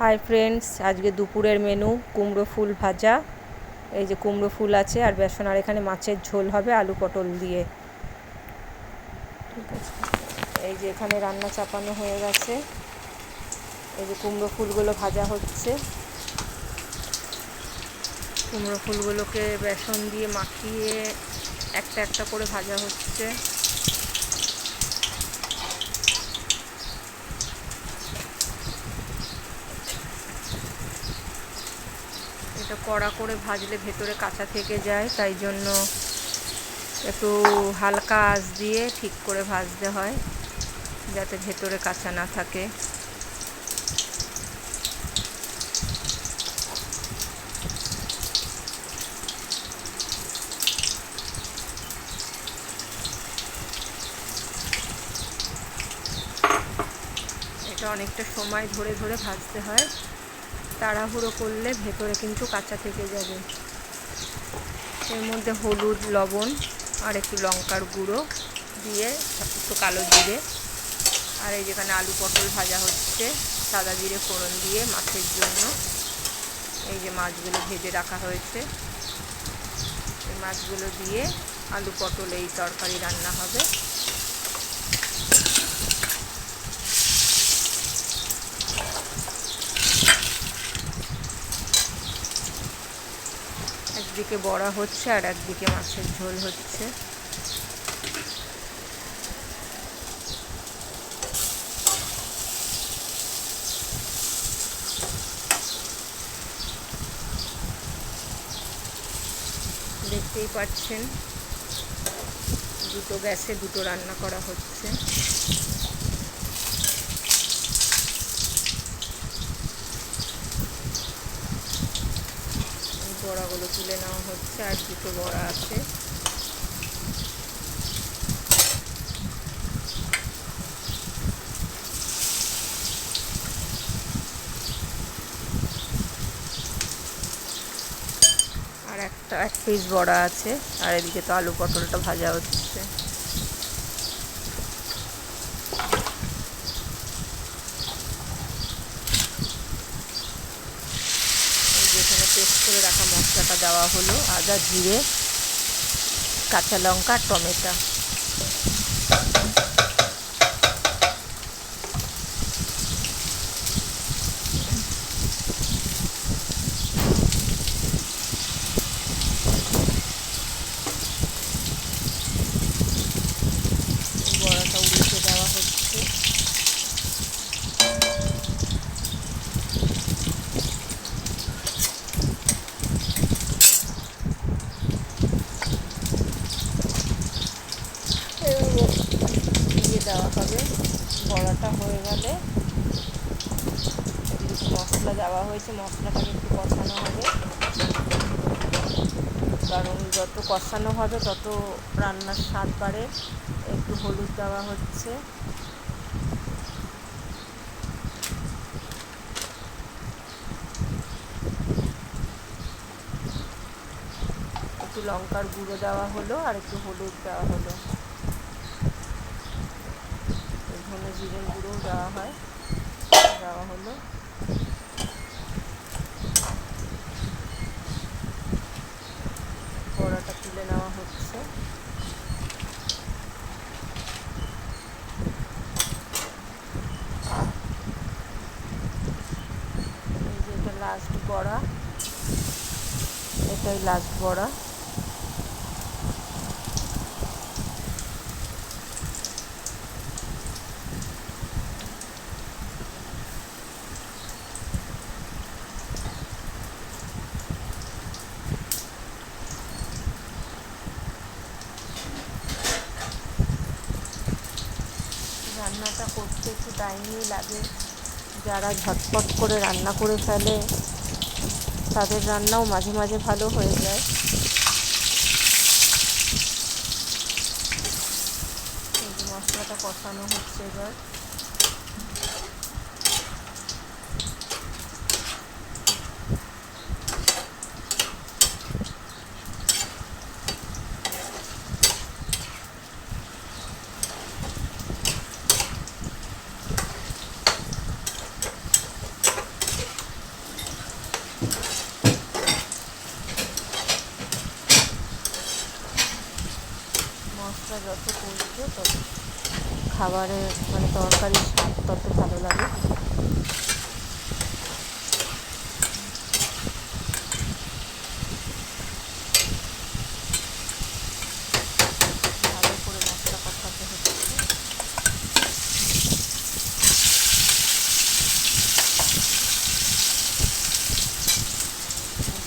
Hi friends আজকে দুপুরের menu কুমড়ো ফুল ভাজা। এই যে কুমড়ো ফুল আছে আর বেসন, আর এখানে মাছের ঝোল হবে আলু পটল দিয়ে। ঠিক আছে। এই যে এখানে রান্না চাপানো হয়ে গেছে। এই যে কুমড়ো ফুলগুলো ভাজা হচ্ছে। কুমড়ো ফুলগুলোকে বেসন দিয়ে মাখিয়ে একটা একটা করে ভাজা হচ্ছে। এটা কড়া করে ভাজলে ভেতরে কাঁচা থেকে যায়, তাই জন্য একটু হালকা আঁচ দিয়ে ঠিক করে ভাজতে হয়, যাতে ভেতরে কাঁচা না থাকে। এটা অনেকটা সময় ধরে ধরে ভাজতে হয়। তাড়াহুড়ো করলে ভেতরে কিন্তু কাঁচা থেকে যাবে। এর মধ্যে হলুদ, লবণ আর একটু লঙ্কার গুঁড়ো দিয়ে একটু কালো জিরে আর এই যেখানে আলু পটল ভাজা হচ্ছে, সাদা জিরে ফোড়ন দিয়ে মাছের জন্য এই যে মাছগুলো ভেজে রাখা হয়েছে। এই মাছগুলো দিয়ে আলু পটল এই তরকারি রান্না হবে। একদিকে বড়া হচ্ছে আর একদিকে মাছের ঝোল হচ্ছে। দেখতেই পাচ্ছেন, দুটো গ্যাসে দুটো রান্না করা হচ্ছে। বড়াগুলো তুলে নেওয়া হচ্ছে আর দুটো বড়া আছে। আর একটা এক পিস বড়া আছে, আর এদিকে তো আলু পটলটা ভাজা হচ্ছে যেখানে পেস্ট করে রাখা মশলাটা দেওয়া হলো আদা জিরে কাঁচা লঙ্কা টমেটো বড়াটা উল্টে দেওয়া হচ্ছে দিয়ে দেওয়া হবে বড়াটা হয়ে গেলে এদিকে মশলা দেওয়া হয়েছে, মশলাটাকে একটু কষানো হবে। কারণ যত কষানো হবে, তত রান্নার স্বাদ বাড়ে। একটু হলুদ দেওয়া হচ্ছে। একটু লঙ্কার গুঁড়ো দেওয়া হলো আর একটু হলুদ দেওয়া হলো। ধনে জিরের গুঁড়োও দেওয়া হয়, দেওয়া হলো বড়াটা তুলে নেওয়া হচ্ছে এই যে এটা লাস্ট বড়া এটাই লাস্ট বড়া। রান্নাটা করতে একটু টাইমই লাগে। যারা ঝটপট করে রান্না করে ফেলে তাদের রান্নাও মাঝে মাঝে ভালো হয়ে যায়। মশলাটা কষানো হচ্ছে এবার। যত কষবে তত খাবারের মানে তরকারির স্বাদ তত ভালো লাগে।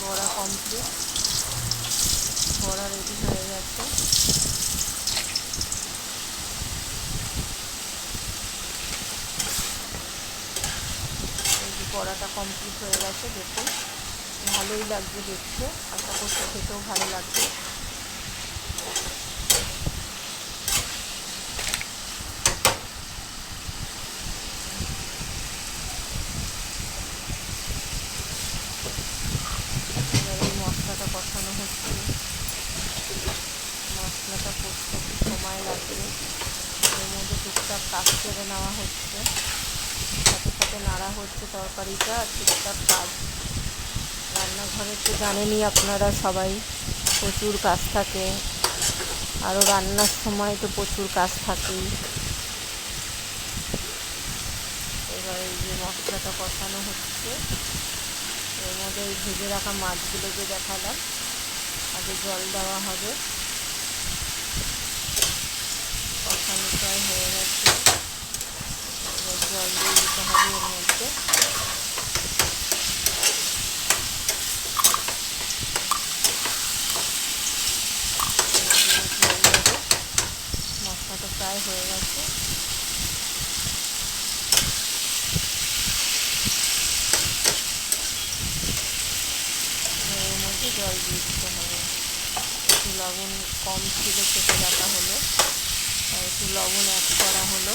বড়া কমপ্লিট বড়া রেডি হয়ে গেছে এই যে বড়াটা কমপ্লিট হয়ে গেছে দেখুন ভালোই লাগছে দেখতে। আশা করছি খেতেও ভালো লাগবে। মশলাটা কষানো হচ্ছে। মশলাটা কষতে সময় লাগবে। এর মধ্যে টুকটাক কাজ করে নেওয়া হচ্ছে। সাথে নাড়া হচ্ছে তরকারিটা টুকটাক কাজ। রান্নাঘরে তো জানেনই আপনারা সবাই, প্রচুর কাজ থাকে। আরও রান্নার সময় তো প্রচুর কাজ থাকেই। এবার এই যে মশলাটা কষানো হচ্ছে, এর মধ্যে ভেজে রাখা মাছগুলো যে দেখালাম। আগে জল দেওয়া হবে কষানো প্রায় হয়ে গেছে এবার জল দিয়ে দিতে হবে এর মধ্যে মশলাটা প্রায় হয়ে গেছে এর মধ্যে জল দিয়ে দিতে হবে। একটু লবণ কম ছিল চেপে রাখা হলো। একটু লবণ অ্যাড করা হলো।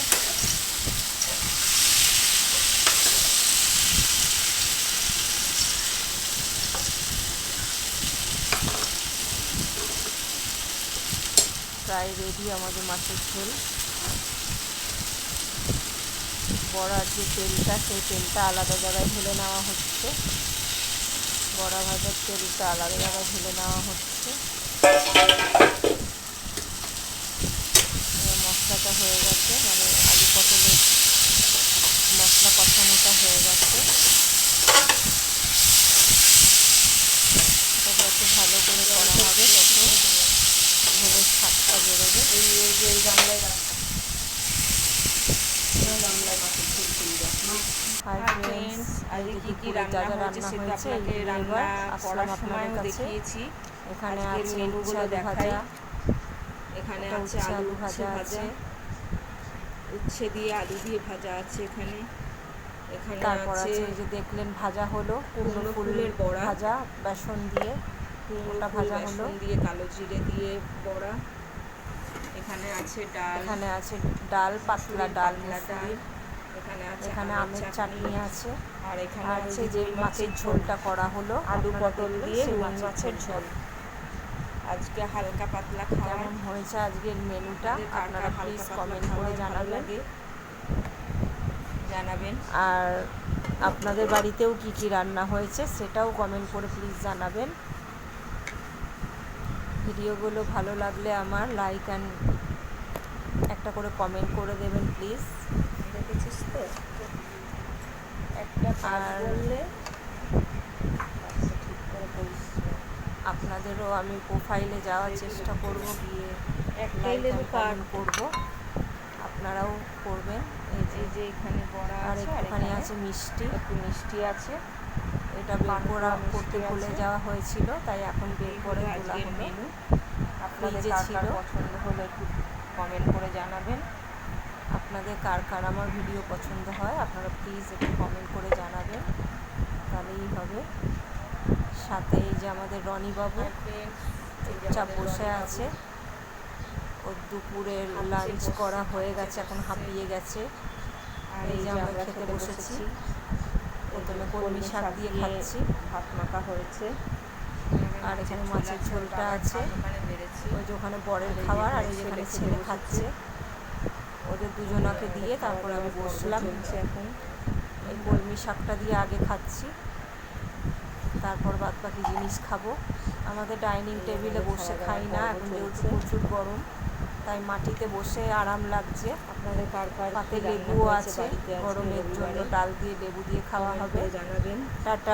প্রায় রেডি আমাদের মাছের ঝোল। বড়ার যে তেলটা, সেই তেলটা আলাদা জায়গায় ঢেলে নেওয়া হচ্ছে। বড়া ভাজার তেলটা আলাদা জায়গায় ঢেলে নেওয়া হচ্ছে। মশলাটা হয়ে গেছে মানে আলু পটলের মশলা কষানোটা হয়ে গেছে। ভালো করে করা হবে। তত ঝোলের স্বাদটা বেরোবে এই এই যে এই গামলায় হাই ফ্রেন্ডস আজকে কি কি যা রান্না হয়েছে সেটা আপনাকে রান্না করার আসলাম সময়ও আপনাদের কাছে। দেখিয়েছি। এখানে আছে মেনুগুলো এখানে আছে আলু ভাজা আছে উচ্ছে দিয়ে আলু দিয়ে ভাজা আছে এখানে। এখানে তারপর আছে আছে এই যে দেখলেন ভাজা হলো কুমড়ো ফুলের বড়া। ভাজা বেসন দিয়ে। কুমড়ো ওটা ফুল ভাজা হলো। দিয়ে কালো জিরে দিয়ে বড়া। এখানে আছে ডাল। এখানে আছে ডাল পাতলা ডাল এখানে আছে এখানে আমের চাটনি। আছে। আর এখানে আছে যে মাছের ঝোলটা করা হলো। আলু পটল দিয়ে রুই মাছের ঝোল। আজকে হালকা পাতলা কেমন হয়েছে আজকের মেনুটা? আপনারা প্লিজ কমেন্ট করে জানাবেন। জানাবেন। আর আপনাদের বাড়িতেও কি কি রান্না হয়েছে সেটাও কমেন্ট করে প্লিজ জানাবেন। ভিডিওগুলো ভালো লাগলে আমার লাইক অ্যান্ড একটা করে কমেন্ট করে দেবেন প্লিজ দেখেছিস তো? একটা আর- করলে ঠিক করে করিস আপনাদেরও আমি প্রোফাইলে যাওয়ার চেষ্টা করব গিয়ে করব। আপনারাও করবেন। এই যে যে এখানে বড়া আর এখানে আছে মিষ্টি। একটু মিষ্টি আছে। এটা বের করা করতে ভুলে যাওয়া হয়েছিল তাই এখন বের করে তোলা হলো। আপনাদের কার ছিল। পছন্দ হলে একটু কমেন্ট করে জানাবেন। আপনাদের কার কার আমার ভিডিও পছন্দ হয় আপনারা প্লিজ একটু কমেন্ট করে জানাবেন। তাহলেই হবে। সাথে এই যে আমাদের রনি বাবু Hi friends, এই যে চুপচাপ বসে আছে। ওর দুপুরের হাঁপিয়ে লাঞ্চ করা হয়ে গেছে এখন হাঁপিয়ে গেছে। আর এই যে আমরা খেতে বসেছি। প্রথমে কলমি শাক দিয়ে খাচ্ছি। ভাত মাখা হয়েছে। আর এখানে মাছের ঝোলটা আছে। ওই যে ওখানে বরের খাবার আর যেখানে ছেলে খাচ্ছে। ওদের দুজনাকে দিয়ে তারপর আমি বসলাম। এখন। এই কলমি শাকটা দিয়ে আগে খাচ্ছি। তারপর বাদ বাকি জিনিস খাব। আমাদের ডাইনিং টেবিলে বসে খাই না। এখন যেহেতু প্রচুর গরম। তাই মাটিতে বসে আরাম লাগছে। আপনাদের কার কার পাতে লেবুও আছে গরমের জন্য? ডাল দিয়ে লেবু দিয়ে খাওয়া হবে। জানাবেন। টাটা।